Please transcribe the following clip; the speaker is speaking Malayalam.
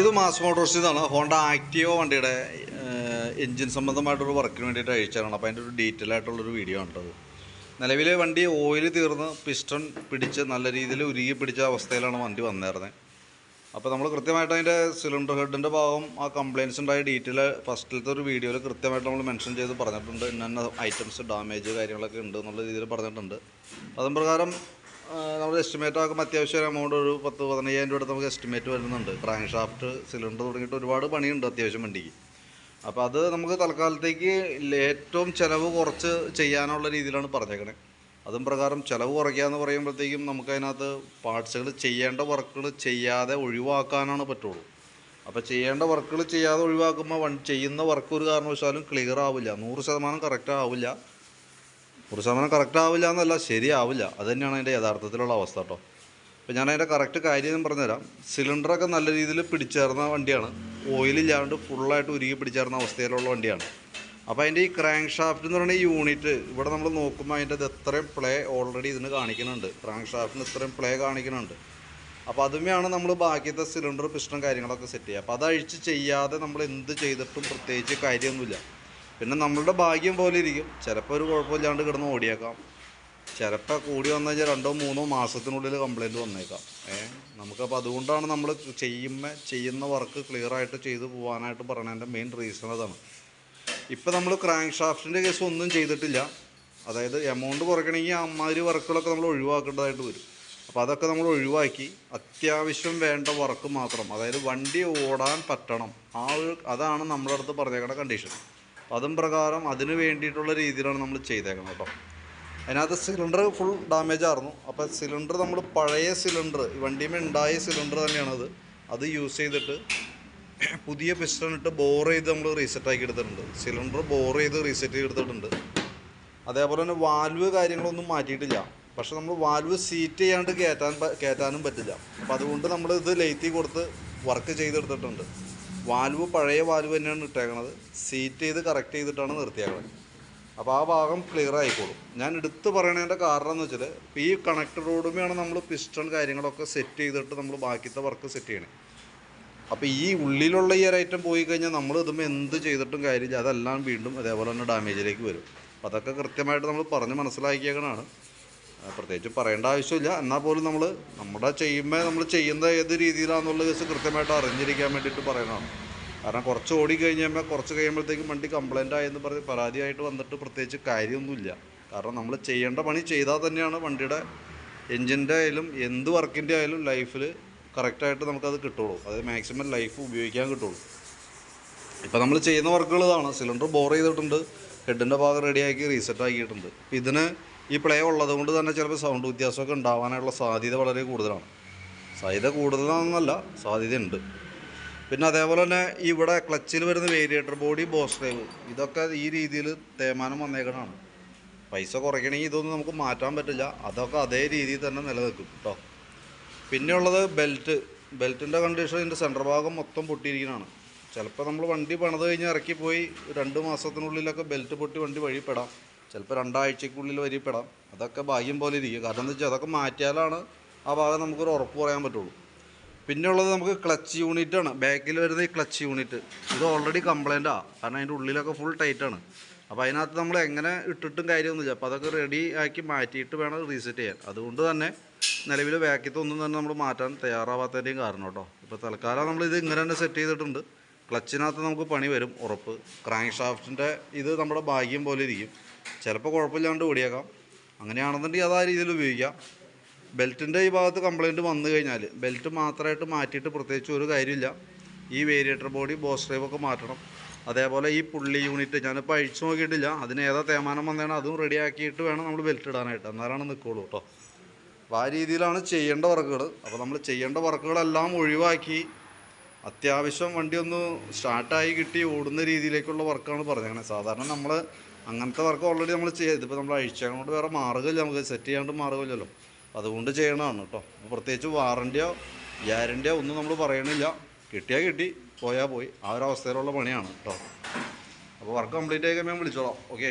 ഇത് മാസ് മോട്ടോഴ്സിൽ നിന്നാണ് ഹോണ്ട ആക്റ്റീവ വണ്ടിയുടെ എൻജിൻ സംബന്ധമായിട്ടൊരു വർക്കിന് വേണ്ടിയിട്ട് അയച്ചതാണ്. അപ്പോൾ അതിന്റെ ഒരു ഡീറ്റെയിൽ ആയിട്ടുള്ളൊരു വീഡിയോ ഉണ്ടത് നിലവിലെ വണ്ടി ഓയിൽ തീർന്ന് പിസ്റ്റൺ പിടിച്ച് നല്ല രീതിയിൽ ഉരുകി പിടിച്ച അവസ്ഥയിലാണ് വണ്ടി വന്നിരുന്നത് അപ്പോൾ നമ്മൾ കൃത്യമായിട്ട് അതിന്റെ സിലിണ്ടർ ഹെഡിന്റെ ഭാഗം ആ കംപ്ലയിൻസ് ഉണ്ടായ ഡീറ്റെയിൽ ഫസ്റ്റിലത്തെ ഒരു വീഡിയോയിൽ കൃത്യമായിട്ട് നമ്മൾ മെൻഷൻ ചെയ്ത് പറഞ്ഞിട്ടുണ്ട്. ഇന്ന ഐറ്റംസ് ഡാമേജ് കാര്യങ്ങളൊക്കെ ഉണ്ട് എന്നുള്ള രീതിയിൽ പറഞ്ഞിട്ടുണ്ട്. അതും പ്രകാരം നമ്മൾ എസ്റ്റിമേറ്റ് ആക്കുമ്പോൾ അത്യാവശ്യം എമൗണ്ട് ഒരു പത്ത് പതിനയ്യായിരം രൂപ അടുത്ത് നമുക്ക് എസ്റ്റിമേറ്റ് വരുന്നുണ്ട്. ക്രാങ്ക് ഷാഫ്റ്റ് സിലിണ്ടർ തുടങ്ങിയിട്ട് ഒരുപാട് പണിയുണ്ട് അത്യാവശ്യം വണ്ടിക്ക്. അപ്പോൾ അത് നമുക്ക് തൽക്കാലത്തേക്ക് ഏറ്റവും ചിലവ് കുറച്ച് ചെയ്യാനുള്ള രീതിയിലാണ് പറഞ്ഞേക്കണേ. അതും പ്രകാരം ചിലവ് കുറയ്ക്കുക പറയുമ്പോഴത്തേക്കും നമുക്ക് അതിനകത്ത് പാർട്സുകൾ ചെയ്യേണ്ട വർക്കുകൾ ചെയ്യാതെ ഒഴിവാക്കാനാണ് പറ്റുള്ളൂ. അപ്പോൾ ചെയ്യേണ്ട വർക്കുകൾ ചെയ്യാതെ ഒഴിവാക്കുമ്പോൾ വൺ ചെയ്യുന്ന വർക്ക് ഒരു കാരണവശാലും ക്ലിയർ ആവില്ല. നൂറ് ശതമാനം കറക്റ്റ് ആവില്ല. നൂറ് ശതമാനം കറക്റ്റ് ആവില്ല എന്നല്ല ശരിയാവില്ല. അത് തന്നെയാണ് അതിന്റെ യഥാർത്ഥത്തിലുള്ള അവസ്ഥ കേട്ടോ. അപ്പോൾ ഞാൻ അതിന്റെ കറക്റ്റ് കാര്യം എന്ന് പറഞ്ഞുതരാം. സിലിണ്ടറൊക്കെ നല്ല രീതിയിൽ പിടിച്ചേർന്ന വണ്ടിയാണ്. ഓയിലില്ലാണ്ട് ഫുള്ളായിട്ട് ഉരുകി പിടിച്ചേർന്ന അവസ്ഥയിലുള്ള വണ്ടിയാണ്. അപ്പോൾ അതിന്റെ ഈ ക്രാങ്ക് ഷാഫ്റ്റ് എന്ന് പറയുന്ന യൂണിറ്റ് ഇവിടെ നമ്മൾ നോക്കുമ്പോൾ അതിന്റെ ഇത് എത്രയും പ്ലേ ഓൾറെഡി ഇതിന് കാണിക്കുന്നുണ്ട്. ക്രാങ്ക് ഷാഫ്റ്റിന് ഇത്രയും പ്ലേ കാണിക്കുന്നുണ്ട്. അപ്പോൾ അതുമേയാണ് നമ്മൾ ബാക്കിയത്തെ സിലിണ്ടർ പിസ്റ്റൺ കാര്യങ്ങളൊക്കെ സെറ്റ് ചെയ്യുക. അപ്പോൾ അത് അഴിച്ച് ചെയ്യാതെ നമ്മൾ എന്ത് ചെയ്തിട്ടും പ്രത്യേകിച്ച് കാര്യമൊന്നുമില്ല. പിന്നെ നമ്മളുടെ ഭാഗ്യം പോലെ ഇരിക്കും. ചിലപ്പോൾ ഒരു കുഴപ്പമില്ലാണ്ട് കിടന്ന് ഓടിയേക്കാം. ചിലപ്പോൾ കൂടി വന്നു കഴിഞ്ഞാൽ രണ്ടോ മൂന്നോ മാസത്തിനുള്ളിൽ കംപ്ലൈന്റ് വന്നേക്കാം. ഏ? നമുക്കപ്പോൾ അതുകൊണ്ടാണ് നമ്മൾ ചെയ്യുമ്പോൾ ചെയ്യുന്ന വർക്ക് ക്ലിയർ ആയിട്ട് ചെയ്തു പോകാനായിട്ട് പറയണതിന്റെ മെയിൻ റീസൺ അതാണ്. ഇപ്പം നമ്മൾ ക്രാങ്ക് ഷാഫ്റ്റിന്റെ കേസ് ഒന്നും ചെയ്തിട്ടില്ല. അതായത് എമൗണ്ട് കുറയ്ക്കണമെങ്കിൽ അമ്മാതിരി വർക്കുകളൊക്കെ നമ്മൾ ഒഴിവാക്കേണ്ടതായിട്ട് വരും. അപ്പോൾ അതൊക്കെ നമ്മൾ ഒഴിവാക്കി അത്യാവശ്യം വേണ്ട വർക്ക് മാത്രം അതായത് വണ്ടി ഓടാൻ പറ്റണം. ആ ഒരു അതാണ് നമ്മുടെ അടുത്ത് പറഞ്ഞേക്കുന്ന കണ്ടീഷൻ അതും പ്രകാരം അതിന് വേണ്ടിയിട്ടുള്ള രീതിയിലാണ് നമ്മൾ ചെയ്തേക്കുന്നത് കേട്ടോ. അതിനകത്ത് സിലിണ്ടർ ഫുൾ ഡാമേജ് ആയിരുന്നു. അപ്പോൾ സിലിണ്ടർ നമ്മൾ പഴയ സിലിണ്ടർ വണ്ടിയുമേ ഉണ്ടായ സിലിണ്ടർ തന്നെയാണത്. അത് യൂസ് ചെയ്തിട്ട് പുതിയ പിസ്റ്റൺ ഇട്ട് ബോർ ചെയ്ത് നമ്മൾ റീസെറ്റ് ആക്കി എടുത്തിട്ടുണ്ട്. സിലിണ്ടർ ബോർ ചെയ്ത് റീസെറ്റ് ചെയ്ത് എടുത്തിട്ടുണ്ട്. അതേപോലെ തന്നെ വാൽവ് കാര്യങ്ങളൊന്നും മാറ്റിയിട്ടില്ല. പക്ഷെ നമ്മൾ വാൽവ് സീറ്റ് ചെയ്യാണ്ട് കയറ്റാൻ കയറ്റാനും പറ്റില്ല. അപ്പോൾ അതുകൊണ്ട് നമ്മൾ ഇത് ലൈറ്റി കൊടുത്ത് വർക്ക് ചെയ്തെടുത്തിട്ടുണ്ട് വാൽവ് പഴയ വാൽവ് തന്നെയാണ് ഇട്ടേക്കണത്. സീറ്റ് ചെയ്ത് കറക്റ്റ് ചെയ്തിട്ടാണ് നിർത്തിയേക്കുന്നത് അപ്പോൾ ആ ഭാഗം ക്ലിയർ ആയിക്കോളും. ഞാൻ എടുത്ത് പറയണതിന്റെ കാരണം എന്ന് വെച്ചാൽ ഈ കണക്ടർ റോഡുമെയാണ് നമ്മൾ പിസ്റ്റൺ കാര്യങ്ങളൊക്കെ സെറ്റ് ചെയ്തിട്ട് നമ്മൾ ബാക്കിയത്തെ വർക്ക് സെറ്റ് ചെയ്യണേ. അപ്പോൾ ഈ ഉള്ളിലുള്ള ഈ ഒരൈറ്റം പോയി കഴിഞ്ഞാൽ നമ്മൾ ഇതുമ്പോൾ എന്ത് ചെയ്തിട്ടും കാര്യമില്ല. അതെല്ലാം വീണ്ടും അതേപോലെ തന്നെ ഡാമേജിലേക്ക് വരും. അതൊക്കെ കൃത്യമായിട്ട് നമ്മൾ പറഞ്ഞ് മനസ്സിലാക്കിയേക്കണതാണ്. പ്രത്യേകിച്ച് പറയേണ്ട ആവശ്യമില്ല. എന്നാൽ പോലും നമ്മൾ നമ്മുടെ ചെയ്യുമ്പോൾ നമ്മൾ ചെയ്യുന്ന ഏത് രീതിയിലാണെന്നുള്ള കേസ് കൃത്യമായിട്ട് അറിഞ്ഞിരിക്കാൻ വേണ്ടിയിട്ട് പറയുന്നതാണ് കാരണം കുറച്ച് ഓടി കഴിഞ്ഞ് കഴിയുമ്പോൾ കുറച്ച് കഴിയുമ്പോഴത്തേക്കും വണ്ടി കംപ്ലൈന്റ് ആയെന്ന് പറഞ്ഞ് പരാതിയായിട്ട് വന്നിട്ട് പ്രത്യേകിച്ച് കാര്യമൊന്നുമില്ല. കാരണം നമ്മൾ ചെയ്യേണ്ട പണി ചെയ്താൽ തന്നെയാണ് വണ്ടിയുടെ എൻജിന്റെ ആയാലും എന്ത് വർക്കിന്റെ ആയാലും ലൈഫിൽ കറക്റ്റായിട്ട് നമുക്കത് കിട്ടുള്ളൂ. അത് മാക്സിമം ലൈഫ് ഉപയോഗിക്കാൻ കിട്ടുള്ളൂ. ഇപ്പോൾ നമ്മൾ ചെയ്യുന്ന വർക്കുകൾ ഇതാണ്. സിലിണ്ടർ ബോർ ചെയ്തിട്ടുണ്ട്. ഹെഡിന്റെ ഭാഗം റെഡിയാക്കി റീസെറ്റ് ആക്കിയിട്ടുണ്ട്. ഇതിന് ഈ പ്ലേ ഉള്ളത് കൊണ്ട് തന്നെ ചിലപ്പോൾ സൗണ്ട് വ്യത്യാസമൊക്കെ ഉണ്ടാവാനുള്ള സാധ്യത വളരെ കൂടുതലാണ്. സാധ്യത കൂടുതലാണെന്നല്ല സാധ്യതയുണ്ട്. പിന്നെ അതേപോലെ തന്നെ ഇവിടെ ക്ലച്ചിൽ വരുന്ന വേരിയേറ്റർ ബോഡി ബോസ് ഡ്രൈവ് ഇതൊക്കെ ഈ രീതിയിൽ തേമാനം വന്നേക്കണതാണ്. പൈസ കുറയ്ക്കണമെങ്കിൽ ഇതൊന്നും നമുക്ക് മാറ്റാൻ പറ്റില്ല. അതൊക്കെ അതേ രീതിയിൽ തന്നെ നിലനിൽക്കും കേട്ടോ പിന്നെയുള്ളത് ബെൽറ്റ് ബെൽറ്റിന്റെ കണ്ടീഷൻ ഇതിന്റെ സെന്റർ ഭാഗം മൊത്തം പൊട്ടിയിരിക്കുന്നതാണ് ചിലപ്പോൾ നമ്മൾ വണ്ടി പണിത് കഴിഞ്ഞ് ഇറക്കിപ്പോയി രണ്ട് മാസത്തിനുള്ളിലൊക്കെ ബെൽറ്റ് പൊട്ടി വണ്ടി വഴിപ്പെടാം. ചിലപ്പോൾ രണ്ടാഴ്ചക്കുള്ളിൽ വരിപ്പെടാം. അതൊക്കെ ഭാഗ്യം പോലെ ഇരിക്കും. കാരണം എന്താ വെച്ചാൽ അതൊക്കെ മാറ്റിയാലാണ് ആ ഭാഗം നമുക്കൊരു ഉറപ്പ് പറയാൻ പറ്റുള്ളൂ. പിന്നെ ഉള്ളത് നമുക്ക് ക്ലച്ച് യൂണിറ്റാണ് ബാക്കിൽ വരുന്ന ഈ ക്ലച്ച് യൂണിറ്റ് ഇത് ഓൾറെഡി കംപ്ലൈന്റാണ് കാരണം അതിന്റെ ഉള്ളിലൊക്കെ ഫുൾ ടൈറ്റാണ് അപ്പോൾ അതിനകത്ത് നമ്മൾ എങ്ങനെ ഇട്ടിട്ടും കാര്യമൊന്നുമില്ല അപ്പോൾ അതൊക്കെ റെഡി ആക്കി മാറ്റിയിട്ട് വേണം റീസെറ്റ് ചെയ്യാൻ. അതുകൊണ്ട് തന്നെ നിലവിൽ ബാക്കിത്തെ ഒന്നും തന്നെ നമ്മൾ മാറ്റാൻ തയ്യാറാവാത്തതിന്റെയും കാരണം കേട്ടോ. ഇപ്പോൾ തൽക്കാലം ഇത് ഇങ്ങനെ തന്നെ സെറ്റ് ചെയ്തിട്ടുണ്ട്. ക്ലച്ചിനകത്ത് നമുക്ക് പണി വരും. ഉറപ്പ്. ക്രാങ്ക് ഷാഫ്റ്റിന്റെ ഇത് നമ്മുടെ ഭാഗ്യം പോലെ ഇരിക്കും. ചിലപ്പോൾ കുഴപ്പമില്ലാണ്ട് ഓടിയേക്കാം. അങ്ങനെയാണെന്നുണ്ടെങ്കിൽ അത് ആ രീതിയിൽ ഉപയോഗിക്കാം. ബെൽറ്റിന്റെ ഈ ഭാഗത്ത് കംപ്ലയിന്റ് വന്നു കഴിഞ്ഞാൽ ബെൽറ്റ് മാത്രമായിട്ട് മാറ്റിയിട്ട് പ്രത്യേകിച്ച് ഒരു കാര്യമില്ല. ഈ വേരിയേറ്റർ ബോഡി ബോസ് ഡ്രൈവൊക്കെ മാറ്റണം. അതേപോലെ ഈ പുള്ളി യൂണിറ്റ് ഞാനിപ്പോൾ അഴിച്ചു നോക്കിയിട്ടില്ല. അതിന് ഏതാ തേമാനം വന്നതാണ് അതും റെഡിയാക്കിയിട്ട് വേണം നമ്മൾ ബെൽറ്റ് ഇടാനായിട്ട്. എന്നാലാണ് നിൽക്കുള്ളൂ കേട്ടോ അപ്പോൾ ആ രീതിയിലാണ് ചെയ്യേണ്ട വർക്കുകൾ അപ്പോൾ നമ്മൾ ചെയ്യേണ്ട വർക്കുകളെല്ലാം ഒഴിവാക്കി അത്യാവശ്യം വണ്ടി ഒന്ന് സ്റ്റാർട്ടായി കിട്ടി ഓടുന്ന രീതിയിലേക്കുള്ള വർക്കാണ് പറഞ്ഞത് സാധാരണ നമ്മൾ അങ്ങനത്തെ വർക്ക് ഓൾറെഡി നമ്മൾ ചെയ്യാം ഇതിപ്പോൾ നമ്മൾ അഴിച്ചതുകൊണ്ട് വേറെ മാർഗമില്ല. നമുക്ക് സെറ്റ് ചെയ്യാണ്ട് മാർഗമില്ലല്ലോ. അതുകൊണ്ട് ചെയ്യണതാണ് കേട്ടോ അപ്പോൾ പ്രത്യേകിച്ച് വാറന്റിയോ ഗ്യാരന്റിയോ ഒന്നും നമ്മൾ പറയണില്ല. കിട്ടിയാൽ കിട്ടി പോയാൽ പോയി. ആ ഒരു അവസ്ഥയിലുള്ള പണിയാണ് കേട്ടോ അപ്പോൾ വർക്ക് കംപ്ലീറ്റ് ആയി കഴിയുമ്പോൾ വിളിച്ചോളാം. ഓക്കെ